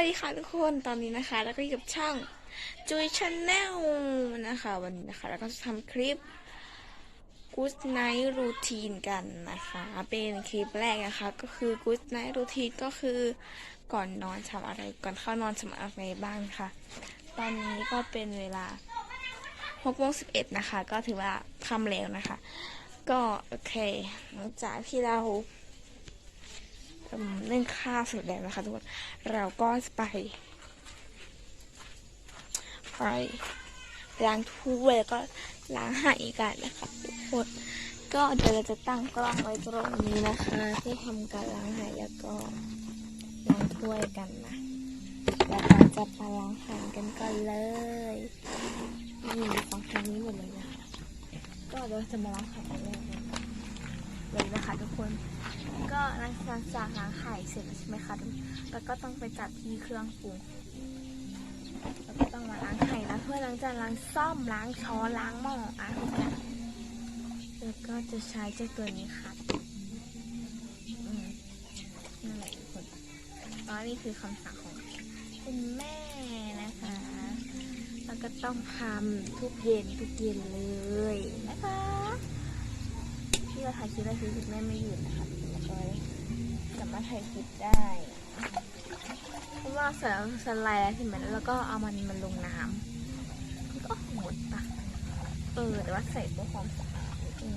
วัสดีค่ะทุกคนตอนนี้นะคะแล้วก็อยู่กับช่องจุยชาแนลนะคะ วันนี้นะคะแล้วก็จะทำคลิป Good Night Routine กันนะคะ เป็นคลิปแรกนะคะ ก็คือ Good Night Routine ก็คือก่อนนอนทำอะไรก่อนเข้านอนทำอะไรบ้างค่ะ ตอนนี้ก็เป็นเวลา6โมง11นะคะ ก็ถือว่าทำแล้วนะคะ ก็โอเคหลังจากที่เรา เอิ่มเล่นข้าสร็จแล้วนะคะทุกคน เราก็ไป ไปล้างถ้วยแล้วก็ล้างไหกันนะคะทุกคน ก็เดี๋ยวเราจะตั้งกล้องไว้ตรงนี้นะคะเพื่อทำการล้างไหแล้วก็ล้างถ้วยกันนะแล้วเราจะไปล้างไหกันก่อนเลยนี่ของทางนี้หมดเลยนะคะก็เดี๋ยวจะมาล้างไหกันเลย เลยนะคะทุกคน ก็หลังจากล้างไข่เสร็จใช่ไหมคะแล้วก็ต้องไปจัดที่เครื่องปรุงแล้วก็ต้องมาล้างไข่ล้างถ้วยล้างจานล้างซ่อมล้างช้อนล้างหม้ออะทุกอย่างแล้วก็จะใช้เจ้าตัวนี้ค่ะอืมนั่นแหละทุกคนตอนนี้คือคำสั่งของคุณแม่นะคะ แล้วก็ต้องทำทุกเย็นทุกเย็นเลยนะคะ ที่เราถ่ายคลิปได้คือคุณแม่ไม่อยู่นะคะแล้วก็สามารถถ่ายคลิปได้เพราะว่าเสร็จสไลด์แล้วใช่ไหมแล้วก็เอามันมันลงน้ำมันก็หมดปะเออแต่ว่าใส่เพื่อความสะอาดนิง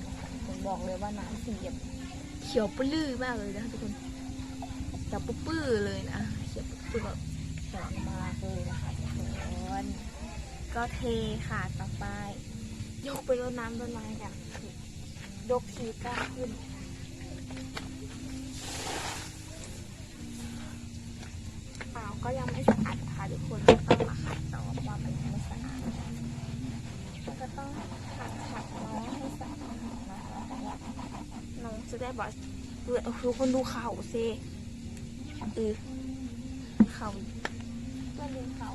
ผมบอกเลยว่าน้ำสีแบบเขียวปลื้อมากเลยนะทุกคนเขียวปื้อเลยนะเขียวปื้อแบบแข็งมากเลยนะคะทุกคนก็เทค่ะต่อไปยกไปรดน้ำต้นไม้กัน ยกทีก้าขึ้นเปล่าก็ยังไม่สะอาดค่ะทุกคนก็ต้องมาขัดต่อเพราะว่ามันยังไม่สะอาดก็ต้องขัดขัดน้องให้สะอาดนะคะน้องจะได้บอกเออทุกคนดูเข่าสิเออเข่าก็ดูเข่า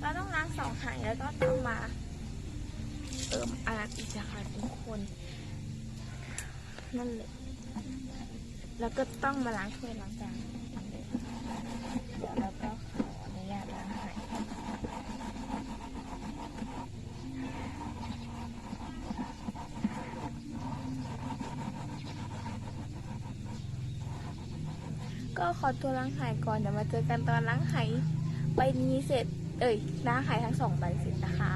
เราต้องล้างสองหายแล้วก็ต้องมาเอิมอาร์อีกนะคะทุกคน นั่นเลยแล้วก็ต้องมาล้างถ้วยล้างจานเดี๋ยวเราก็ขออนุญาตล้างไข่ก็ขอตัวล้างไข่ก่อนเดี๋ยวมาเจอกันตอนล้างไข่ใบนี้เสร็จ เอ้ยล้างไข่ทั้งสองใบเสร็จนะคะ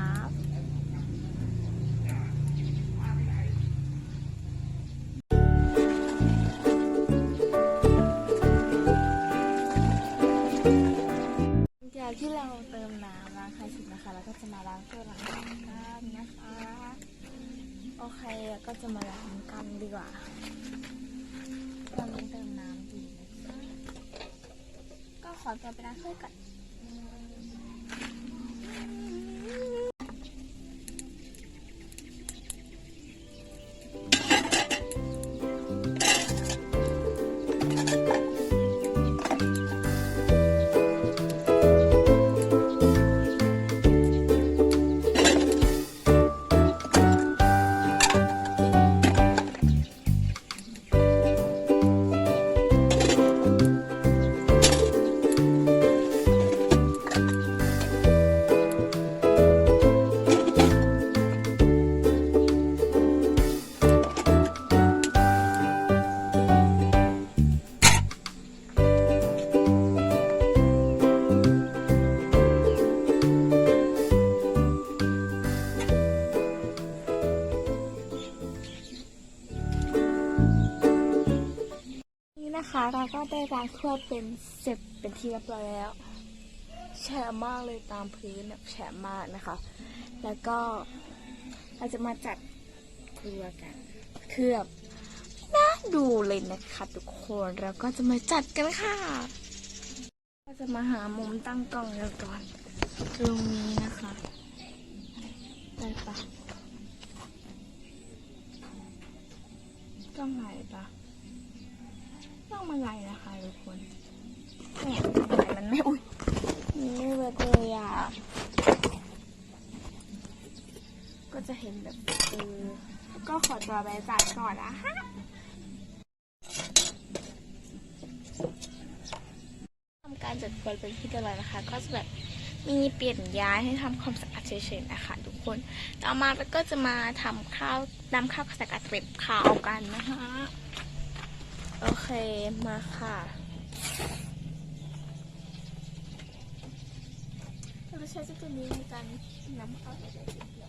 จากที่เราเติมน้ำล้างไข่เสร็จนะคะแล้วก็จะมาล้างตัวหลังกันนะคะ โอเคแล้วก็จะมาล้างกันดีกว่าตอนนี้เติมน้ำดีนะคะก็ขอตัวไปล้างถ้วยก่อน ได้ล้างถ้วยเป็นเสร็จเป็นที่เรียบร้อยแล้ว แฉะมากเลยตามพื้นแฉะมากนะคะ แล้วก็เราจะมาจัดเกลือกัน เคือบน่าดูเลยนะคะทุกคนเราก็จะมาจัดกันค่ะ ก็จะมาหามุมตั้งกล้องกันก่อน ตรงนี้นะคะได้ปะกล้องไหนปะ ต้องมาไล่นะคะทุกคนเนี่ยมันไม่อุ้ยมันไม่เวิร์กเลยอะก็จะเห็นแบบเออก็ขอตัวไปจัดก่อนนะคะทำการจัดเกคนเป็นที่เรียบร้อยนะคะ ก็จะแบบมีเปลี่ยนย้ายให้ทำความสะอาดเฉยๆนะคะทุกคน ต่อมาแล้วก็จะมาทำข้าวนำข้าวสกัดเกล็ดขาวกันนะคะ โอเค มาค่ะเราใช้เจ้าตัวนี้ในการนำเข้าวสกัดเกล็ดเขีย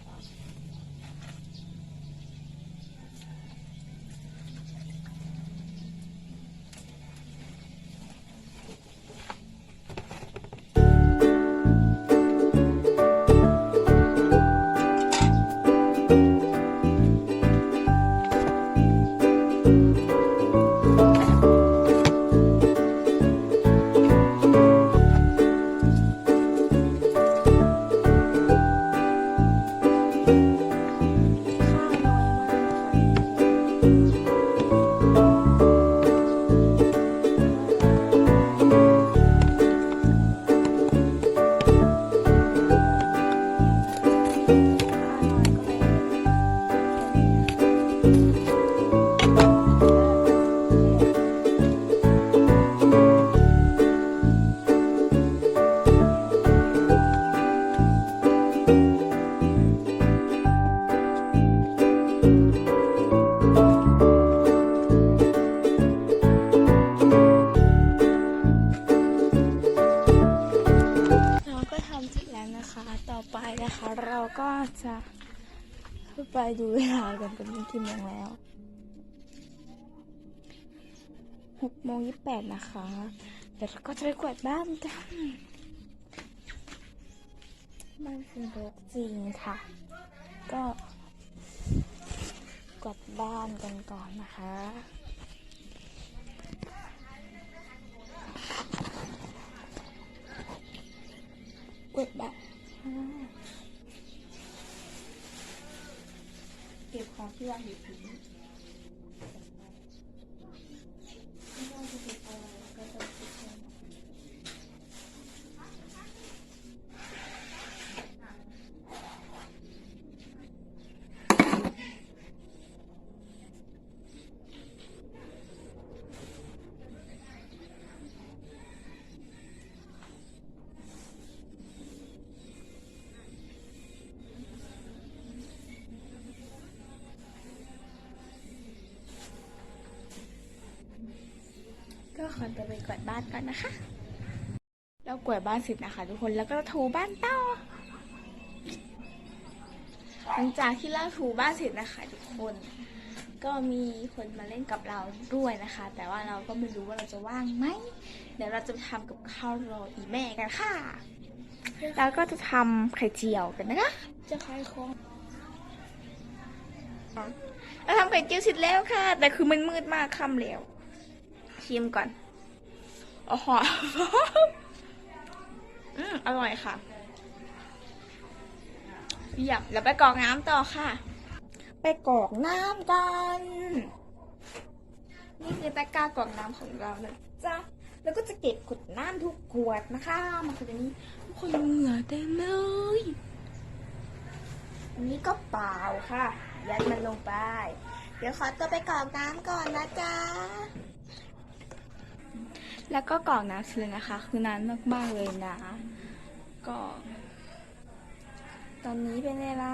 ดูเวลากันเป็นกี่โมงแล้วหกโมงยี่สิบแปดนะคะเดี๋ยวก็จะไปกวาดบ้านกันบ้านคือรกจริงค่ะ ก็กวาดบ้านกันก่อนนะคะกดแบบเก็บ ของที่วางอยู่ทิ้งไม่ว่าจะเก็บอะไรก็จะเก็บไว้ก็ ขอตัวไปกวาดบ้านก่อนนะคะ เรากวาดบ้านเสร็จนะคะ ทุกคนแล้วก็ถูบ้านต่อหลังจากที่เราถูบ้านเสร็จนะคะ ทุกคน ก็มีคนมาเล่นกับเราด้วยนะคะ แต่ว่าเราก็ไม่รู้ว่าเราจะว่างไหมเดี๋ยวเราจะทำกับข้าวรออีแม่กันค่ะ แล้วก็จะทำไข่เจียวกันนะคะ จะขายของเราทำไข่เจียวเสร็จแล้วค่ะ แต่คือมันมืดมากค่ำแล้วชิมก่อน โอ้โหอืมอร่อยค่ะเยี่ยมแล้วไปกรอกน้ำต่อค่ะ ไปกรอกน้ำกัน นี่คือตะกร้ากรอกน้ำของเรานะจ๊ะแล้วก็จะเก็บขวดน้ำทุกขวดนะคะมาคืออันนี้ทุกคนเหงื่อเต็มเลยอันนี้ก็เปล่าค่ะ ยัดมันลงไป เดี๋ยวขอตัวไปกรอกน้ำก่อนนะจ๊ะ แล้วก็กรอกน้ำเสร็จนะคะ คือนานมากๆเลยนะ ก็ ตอนนี้เป็นเวลา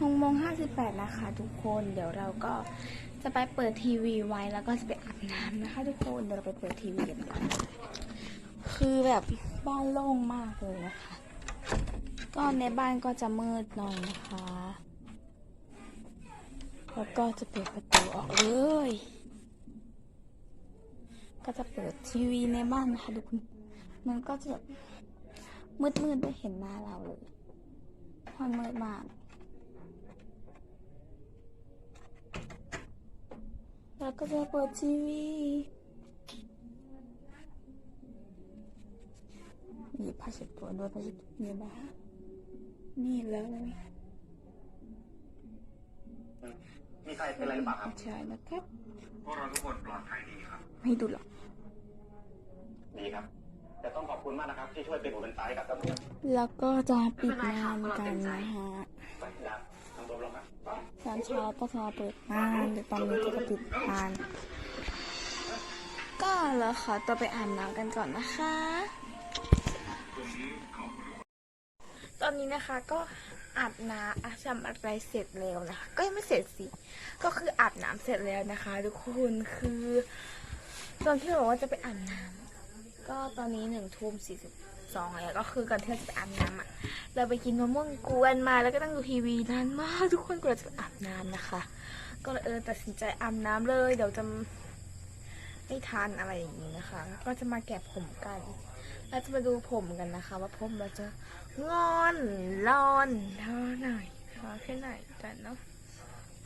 หกโมงห้าสิบแปดนะคะทุกคน เดี๋ยวเราก็จะไปเปิดทีวีไว้แล้วก็จะไปอาบน้ำนะคะ ทุกคน เดี๋ยวเราไปเปิดทีวีกันก่อนคือแบบบ้านโล่งมากเลยนะคะ ก็ในบ้านก็จะมืดหน่อยนะคะ แล้วก็จะเปิดประตูออกเลย ก็จะเปิดทีวีในบ้านนะคะทุกคน มันก็จะแบบมืดๆไม่เห็นหน้าเราเลยมันมืดมาก แล้วก็จะเปิดทีวีหยิบผ้าเช็ดตัวด้วยผ้าเช็ดตัวนี่นะนี่เลยีใครเป็นอะไรหรือเปล่าครับ ใช่นะครับพวกเราทุกคนปลอดภัยดีครับ ไม่ดูหรอกดีครับ แต่ต้องขอบคุณมากนะครับ ที่ช่วยเป็นหูเป็นตาให้กับตำรวจแล้วก็จะปิดงานกันนะฮะตอนเช้าก็จะเปิดงานแต่ตอนนี้ก็จะปิดงาน ก็เราขอตัวไปอาบน้ำกันก่อนนะคะ ตอนนี้นะคะก็ อาบน้ำอาบน้ำอะไรเสร็จแล้วนะคะ ก็ยังไม่เสร็จสิ ก็คืออาบน้ำเสร็จแล้วนะคะ ทุกคนคือตอนที่บอกว่าจะไปอาบน้ำก็ตอนนี้หนึ่งทุ่มสี่สิบสองแล้วก็คือก่อนที่เราจะไปอาบน้ำอะ เราไปกินมะม่วงกวนมาแล้วก็ตั้งดูทีวีนานมาก ทุกคนกว่าจะอาบน้ำนะคะ ก็เลยเออตัดสินใจอาบน้ำเลย เดี๋ยวจะไม่ทานอะไรอย่างนี้นะคะ ก็จะมาแกะผมกัน เราจะมาดูผมกันนะคะ ว่าผมเราจะ งอนรอนเท่าไหร่เท่าแค่ไหนกันเนาะ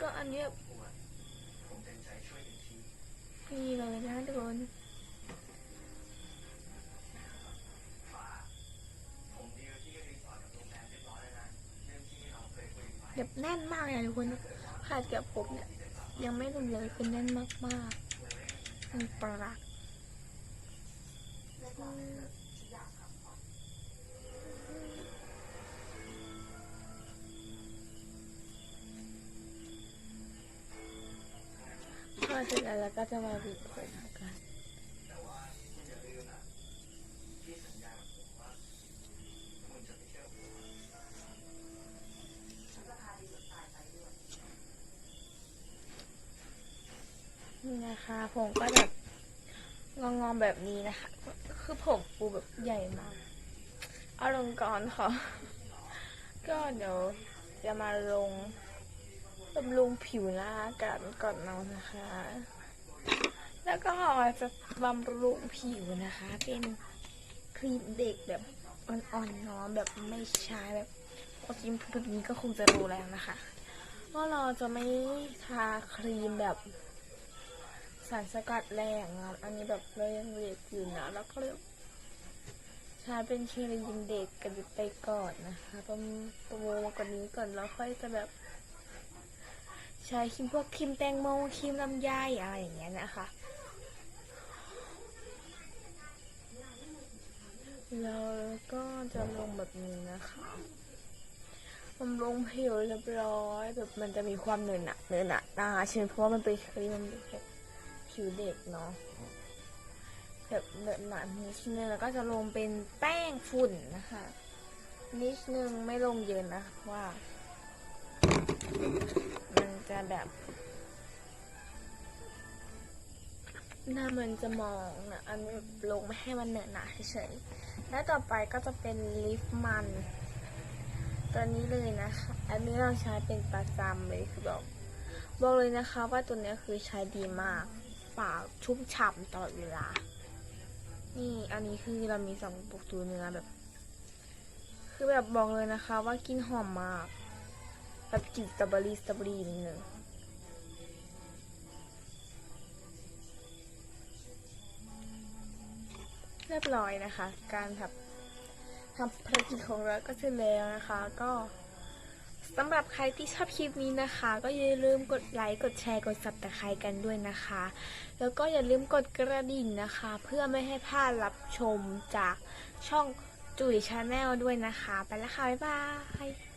ก็อันเนี้ยนี่เลยนะทุกคนแบบแน่นมากเลยทุกคนขาดเกับผมเนี่ยยังไม่รุนเลยคือแน่นมากๆมันประหลา แล้วเราก็จะมาบีบผมกันนี่นะคะผมก็แบบงองๆแบบนี้นะคะ คือผมปูแบบใหญ่มาก เอาลงก่อนค่ะ ก็เดี๋ยวจะมาลงบำรุงผิวหน้ากันก่อนนอนนะคะ แล้วก็จะบำรุงผิวนะคะ เป็นครีมเด็กแบบอ่อนๆเนาะแบบไม่ใช้แบบพอกินแบบนี้ก็คงจะรู้แล้วนะคะว่าเราจะไม่ทาครีมแบบสารสกัดแรงอะอันนี้แบบเรายังเด็กอยู่นะแล้วก็เลยใช้เป็นครีมเด็กกันไปก่อนนะคะประมประโมงกว่านี้ก่อนแล้วค่อยจะแบบใช้ครีมพวกครีมแตงโมครีมลำไยอะไรอย่างเงี้ยนะคะ แล้วก็จะลงแบบนี้นะคะบำรุงผิวเรียบร้อยแบบมันจะมีความเนินหนะเนินหนะตาเช่นเพราะว่ามันเป็นครีมแบบผิวเด็กเนาะแบบเนินหนานิดนึงแล้วก็จะลงเป็นแป้งฝุ่นนะคะนิดนึงไม่ลงเยอะนะเพราะว่า มันจะแบบหน้ามันจะมองนะอันลงไม่ให้มันเนอะหนาเฉย แล้วต่อไปก็จะเป็นลิฟมัน ตัวนี้เลยนะคะ อันนี้เราใช้เป็นประจำเลยคือบอกบอกเลยนะคะว่าตัวนี้คือใช้ดีมากปากชุ่มฉ่ำตลอดเวลา นี่อันนี้คือเรามีสองปกตัวเนื้อแบบ คือแบบบอกเลยนะคะว่ากลินหอมมาก แบบกลิ่นสตรอเบอรี่สตรอเบอรี่นิดนึง เรียบร้อยนะคะ การทำทำภารกิจของเราก็เสร็จแล้วนะคะ ก็สำหรับใครที่ชอบคลิปนี้นะคะ ก็อย่าลืมกดไลค์กดแชร์กด subscribe กันด้วยนะคะ แล้วก็อย่าลืมกดกระดิ่งนะคะ เพื่อไม่ให้พลาดรับชมจากช่องจุ๋ยชาแนลด้วยนะคะ ไปแล้วค่ะ บ๊ายบาย